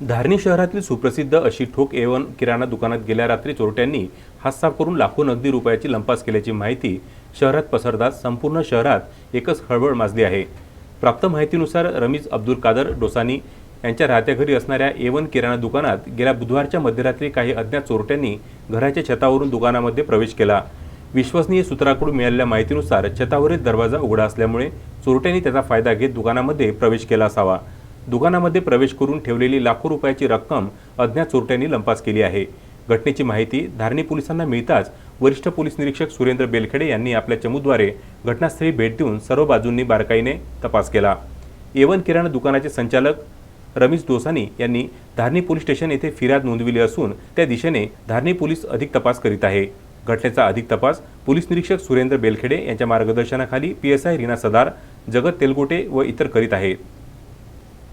धारणी शहरातील सुप्रसिद्ध अशी ठोक एवन किराणा दुकानात गेल्या रात्री चोरट्यांनी हातसाफ करून लाखो नगदी रुपयाची लंपास केल्याची माहिती शहरात पसरताच संपूर्ण शहरात एकच हळबळ माजली आहे. प्राप्त माहितीनुसार रमीज अब्दुल कादर डोसानी यांच्या राहत्या घरी असणाऱ्या एवन किराणा दुकानात गेल्या बुधवारच्या मध्यरात्री काही अज्ञात चोरट्यांनी घराच्या छतावरून दुकानामध्ये प्रवेश केला. विश्वसनीय सूत्राकडून मिळालेल्या माहितीनुसार छतावरील दरवाजा उघडा असल्यामुळे चोरट्यांनी त्याचा फायदा घेत दुकानामध्ये प्रवेश केला असावा. दुकानामध्ये प्रवेश करून ठेवलेली लाखो रुपयाची रक्कम अज्ञात चोरट्यांनी लंपास केली आहे. घटनेची माहिती धारणी पोलिसांना मिळताच वरिष्ठ पोलीस निरीक्षक सुरेंद्र बेलखेडे यांनी आपल्या चमूद्वारे घटनास्थळी भेट देऊन सर्व बाजूंनी बारकाईने तपास केला. एवन किराणा दुकानाचे संचालक रमेश दोसानी यांनी धारणी पोलीस स्टेशन येथे फिर्याद नोंदविली असून त्या दिशेने धारणी पोलीस अधिक तपास करीत आहे. घटनेचा अधिक तपास पोलीस निरीक्षक सुरेंद्र बेलखेडे यांच्या मार्गदर्शनाखाली P S I Reena Sadar Jagat Telgote व इतर करीत आहेत.